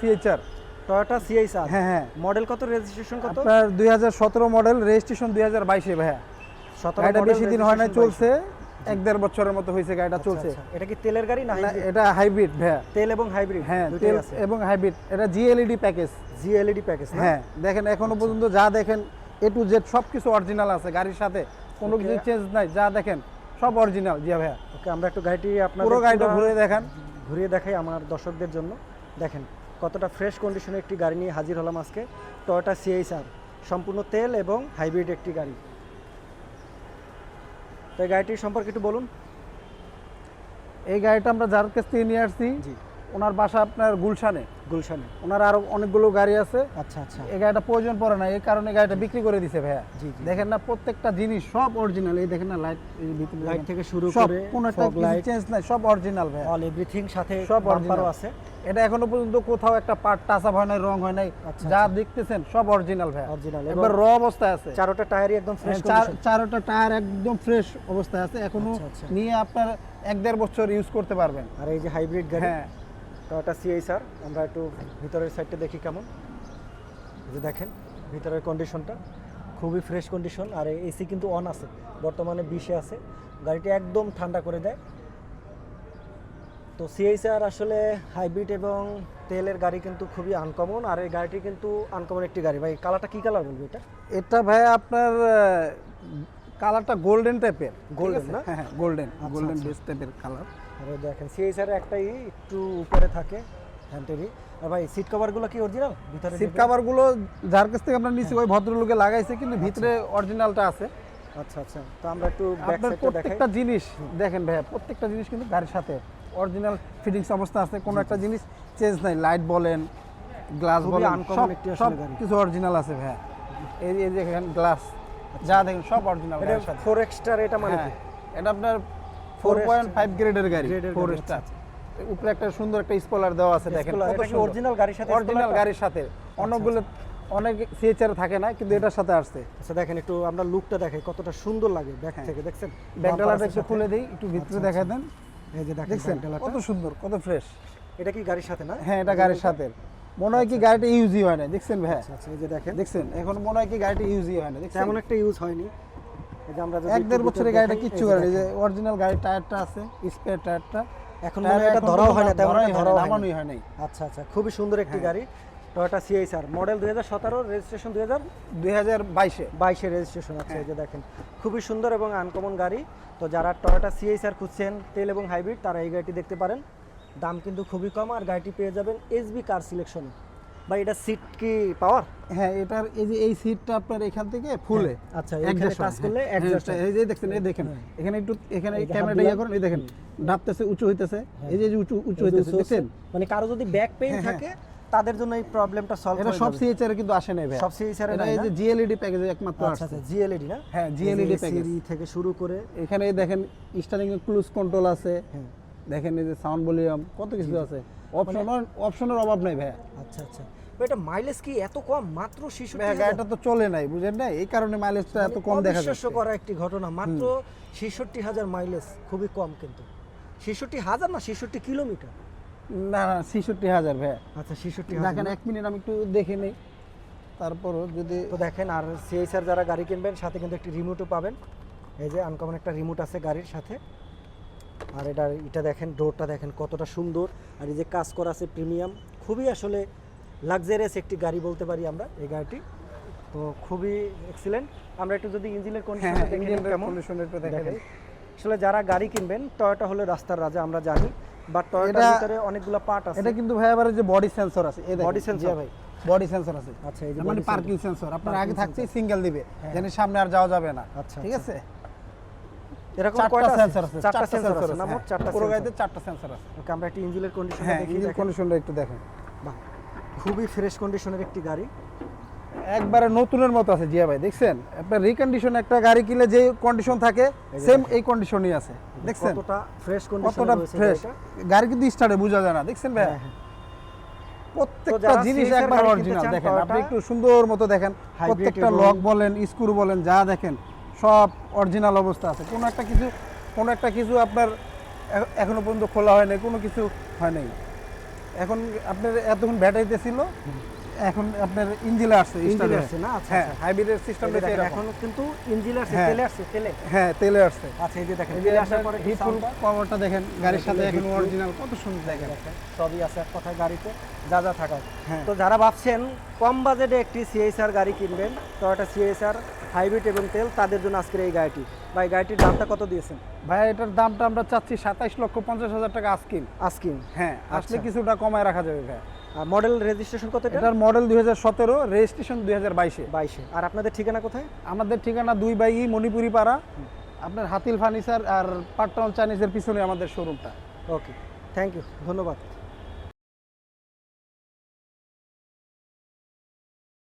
C-HR Toyota হ্যাঁ হ্যাঁ। Model কত? রেজিস্ট্রেশন কত? আপনার মডেল রেজিস্ট্রেশন ভাইয়া। model বেশি দিন হয় না চলছে। এক দেড় বছরের মতো হয়েছে গাড়িটা চলছে। আচ্ছা, আচ্ছা। এটা কি তেলের গাড়ি না এটা হাইব্রিড ভাইয়া। তেল এবং হাইব্রিড হ্যাঁ তেল এবং হাইব্রিড এটা জিএলইডি প্যাকেজ জিএলইডি প্যাকেজ হ্যাঁ দেখেন এখনও পর্যন্ত যা দেখেন এ টু জেড সব কিছু অরিজিনাল আছে গাড়ির সাথে। কোনো কিছু চেঞ্জ নাই যা দেখেন সব অরিজিনাল ভাইয়া। ওকে আমরা একটু গাড়িটি আপনার পুরো গাড়িটা ঘুরে দেখান। ঘুরিয়ে দেখাই আমার দর্শকদের জন্য। দেখেন কতটা ফ্রেশ কন্ডিশনে একটি গাড়ি নিয়ে হাজির হলাম আজকে? টয়োটা আর সম্পূর্ণ তেল এবং হাইব্রিড একটি গাড়ি। তো এই গাড়িটির সম্পর্কে একটু বলুন। এই গাড়িটা আমরা যার কাছ থেকে নিয়ে আসছি জি। ওনার বাসা আপনার গুলশানে। গুলশানে। ওনার আরও অনেকগুলো গাড়ি আছে। আচ্ছা আচ্ছা। এই গাড়িটা প্রয়োজন পড়ে না এই কারণে গাড়িটা বিক্রি করে দিছে ভাইয়া। জি দেখেন না প্রত্যেকটা জিনিস সব অরিজিনাল এই দেখেন না লাইট লাইট থেকে শুরু করে কোনো একটা চেঞ্জ নাই সব অরিজিনাল ভাইয়া। অল এভরিথিং সাথে সব original। আছে। এটা এখনও পর্যন্ত কোথাও একটা পার্ট টাচ হয় নাই রং হয় নাই আচ্ছা, যা দেখতেছেন সব অরিজিনাল ভাইয়া। অরিজিনাল একবার র অবস্থায় আছে। চারোটা টায়ারই একদম ফ্রেশ হ্যাঁ, চার- চারোটা টায়ার একদম ফ্রেশ অবস্থায় আছে এখনও আচ্ছা, আচ্ছা। নিয়ে আপনার এক দেড় বছর ইউজ করতে পারবেন। আর এই যে হাইব্রিড গাড়ি হ্যাঁ। টয়োটা সিআই স্যার আমরা একটু ভিতরের সাইডটা দেখি কেমন। যে দেখেন, ভিতরের কন্ডিশনটা খুবই ফ্রেশ কন্ডিশন আর এসি কিন্তু অন আছে, বর্তমানে বিশে আছে। গাড়িটি একদম ঠান্ডা করে দেয়। তো সিআই স্যার আসলে হাইব্রিড এবং তেলের গাড়ি কিন্তু খুবই আনকমন আর এই গাড়িটি কিন্তু আনকমন একটি গাড়ি। ভাই কালারটা কী কালার বলব এটা? এটা ভাই আপনার কালারটা গোল্ডেন টাইপের গোল্ডেন না? হ্যাঁ গোল্ডেন আচ্ছা, গোল্ডেন আচ্ছা। বেস টাইপের কালার আর দেখেন স্যারের একটাই একটু উপরে থাকে হ্যান্টেরই আর ভাই সিট কভারগুলো কি অরিজিনাল ভিতরে সিট কাভারগুলো যার কাছ থেকে আমরা নিছি ওই ভদ্রলোকে লাগাইছে কিন্তু ভিতরে অরিজিনালটা আছে। আচ্ছা আচ্ছা। তো আমরা একটু ব্যাক আপনার দেখাই। প্রত্যেকটা জিনিস দেখেন ভাইয়া প্রত্যেকটা জিনিস কিন্তু গাড়ির সাথে অরিজিনাল ফিটিংস অবস্থা আছে কোনো একটা জিনিস চেঞ্জ নাই লাইট বলেন গ্লাস বলেন সব। কিছু অরিজিনাল আছে ভাইয়া। এই এই দেখেন গ্লাস যা দেখেন সব অরিজিনাল এটা ফোর এক্সটার এটা মানে হ্যাঁ এটা আপনার ফোর। পয়েন্ট ফাইভ গ্রেডের গাড়ি ফোর স্টার উপরে একটা সুন্দর একটা স্পলার দেওয়া আছে দেখেন। অরিজিনাল গাড়ির সাথে অরিজিনাল গাড়ির সাথে। অনেকগুলো অনেক সিএচআর থাকে না কিন্তু এটার সাথে আসছে। আচ্ছা দেখেন একটু আমরা লুকটা দেখাই কতটা সুন্দর লাগে ব্যাক। থেকে দেখছেন? ব্যাকডালাটা একটু খুলে দিই একটু ভিতরে আচ্ছা, দেখা দেন। এই যে দেখেন। কত সুন্দর কত ফ্রেশ এটা কি গাড়ির সাথে না? হ্যাঁ এটা গাড়ির সাথে। মনে হয় কি গাড়িটা ইউজই হয় না দেখছেন ভাই আচ্ছা আচ্ছা এই যে দেখেন। দেখছেন? এখন মনে হয় কি গাড়িটা ইউজই হয় না দেখছেন? তেমন একটা ইউজ হয়নি। এই যে আমরা এক দেড় বছরের গাড়িটা কিচ্ছু করে যে অরিজিনাল গাড়ির টায়ারটা আছে স্পেয়ার টায়ারটা। এখন মনে হয় এটা ধরাও হয় না তেমন হয় ধরাও হয় নামানোই। হয় নাই আচ্ছা আচ্ছা খুবই সুন্দর একটি হ্যাঁ। গাড়ি টয়োটা সিআই স্যার মডেল দুই হাজার সতেরো রেজিস্ট্রেশন দুই হাজার দুই হাজার বাইশে। বাইশে রেজিস্ট্রেশন আছে হ্যাঁ। এই যে দেখেন। খুবই সুন্দর এবং আনকমন গাড়ি। তো যারা টয়োটা সিএসআর খুঁজছেন তেল এবং হাইব্রিড তারা এই গাড়িটি দেখতে পারেন। দাম কিন্তু খুবই কম আর গাড়িটি পেয়ে যাবেন এসবি কার সিলেকশনে। বা এটা সিট কি পাওয়ার হ্যাঁ এটার এই যে এই সিটটা আপনার এখান থেকে ফুলে আচ্ছা এখানে হয়, টাচ করলে হ্যাঁ, অ্যাডজাস্ট হ্যাঁ, এই যে দেখছেন এই দেখেন। এখানে একটু এখানে ক্যামেরাটা ইয়ে। করেন এই দেখেন। ডাবতেছে উঁচু হইতেছে। এই যে উঁচু উঁচু হইতেছে দেখছেন? মানে কারও যদি ব্যাক পেইন হ্যাঁ, হ্যাঁ। থাকে তাদের জন্য এই প্রবলেমটা সলভ এটা সব যাবে। সিএচআর কিন্তু আসে না ভাই। সব সিএসআর এটা এই যে জিএলইডি প্যাকেজে একমাত্র আচ্ছা আসছে। আচ্ছা জিএলইডি না? হ্যাঁ জিএলইডি প্যাকেজ থেকে শুরু করে এখানে দেখেন স্টারিং এর ক্রুজ কন্ট্রোল আছে। হ্যাঁ। দেখেন এই যে সাউন্ড ভলিউম কত কিছু আছে। অপশন অপশনের অভাব নাই ভাই আচ্ছা আচ্ছা। এটা মাইলেজ কি এত কম? মাত্র শিশু গাড়িটা তো চলে নাই বুঝেন না এই কারণে মাইলেজটা এত কম দেখা যাচ্ছে। করা একটি ঘটনা। মাত্র ছেষট্টি হাজার মাইলেজ খুবই কম কিন্তু। ছেষট্টি হাজার না ছেষট্টি কিলোমিটার? না না ছেষট্টি হাজার ভাই আচ্ছা ছেষট্টি দেখেন এক মিনিট আমি একটু দেখে নেই। তারপরও যদি তো দেখেন আর সিএসআর যারা গাড়ি কিনবেন সাথে কিন্তু একটি রিমোটও পাবেন। এই যে আনকমন একটা রিমোট আছে গাড়ির সাথে। আর এটা এটা দেখেন ডোরটা দেখেন কতটা সুন্দর। আর এই যে কাজ করা আছে প্রিমিয়াম খুবই আসলে লাক্সারিয়াস একটি গাড়ি বলতে পারি আমরা এই গাড়িটি। তো খুবই এক্সিলেন্ট আমরা একটু যদি ইঞ্জিনের হ্যাঁ কন্ডিশন হ্যাঁ কেমন। দেখেন। আসলে যারা গাড়ি কিনবেন টয়োটা হলো রাস্তার রাজা আমরা জানি। বাট টয়োটার ভিতরে অনেকগুলো পার্ট আছে। এটা কিন্তু ভাই আবার যে বডি সেন্সর আছে। এই sensor? জি ভাই বডি সেন্সর আছে। আচ্ছা এই যে মানে পার্কিং সেন্সর আপনার আগে থাকছে সিঙ্গেল দিবে যেন সামনে আর যাওয়া যাবে না। আচ্ছা, ঠিক আচ্ছা। আছে। এরকম চারটা কয়টা সেন্সর আছে চারটা সেন্সর আছে না। মোট চারটা পুরো গাড়িতে চারটা সেন্সর আছে। ওকে আমরা একটি ইঞ্জিনের কন্ডিশন দেখি ইঞ্জিন দেখেন। কন্ডিশনটা একটু দেখেন। বাহ, খুবই ফ্রেশ কন্ডিশনের একটি গাড়ি। একবারে নতুনের মতো আছে জিয়া ভাই দেখছেন? আপনার রিকন্ডিশন একটা গাড়ি কিনলে যে কন্ডিশন থাকে সেম এই কন্ডিশনই আছে। দেখছেন? কতটা ফ্রেশ কন্ডিশন কতটা ফ্রেশ গাড়ি কিন্তু স্টার্টে বোঝা যায় না দেখছেন ভাই? হ্যাঁ, হ্যাঁ। প্রত্যেকটা জিনিস একবার অরিজিনাল দেখেন। আপনি একটু সুন্দর মতো দেখেন। প্রত্যেকটা লক বলেন স্ক্রু বলেন যা দেখেন সব অরিজিনাল অবস্থা আছে। কোনো একটা কিছু, কোনো একটা কিছু আপনার এখনও এখনও পর্যন্ত খোলা হয় নাই, কোনো কিছু হয় নাই। এখন আপনার এতক্ষণ ব্যাটারিতে ছিল এখন আপনার ইঞ্জিলে আসছে ইঞ্জিনে starter আসছে না? আচ্ছা, হ্যাঁ আচ্ছা। হাইব্রিডের সিস্টেম এই এখন কিন্তু আসছে হ্যাঁ। তেলে আসছে তেলে। হ্যাঁ তেলে আসছে। আচ্ছা এই যে দেখেন আসার পরে হিটফুল পাওয়ারটা দেখেন গাড়ির সাথে এখন অরিজিনাল কত সুন্দর দেখেন সবই আছে এক কথায় গাড়িতে যা যা থাকার। হ্যাঁ। তো যারা ভাবছেন কম বাজেটে একটি সিএসআর গাড়ি কিনবেন তো একটা সিএসআর হাইব্রিড এবং তেল তাদের জন্য আজকের এই গাড়িটি। এই গাড়িটির দামটা কত দিয়েছেন? ভাই এটার দামটা আমরা চাচ্ছি সাতাইশ লক্ষ পঞ্চাশ হাজার টাকা আজকিন আস্কিং হ্যাঁ আসলে আচ্ছা। কিছুটা কমায় রাখা যাবে ভাই। মডেল রেজিস্ট্রেশন কত এটার মডেল দুই হাজার সতেরো রেজিস্ট্রেশন দুই হাজার বাইশে। বাইশে। আর আপনাদের ঠিকানা কোথায়? আমাদের ঠিকানা দুই বাইই মণিপুরি পাড়া আপনার হাতিল ফার্নিচার আর পাট্টাউন চাইনিজের পিছনে আমাদের শোরুমটা ওকে থ্যাংক ইউ ধন্যবাদ।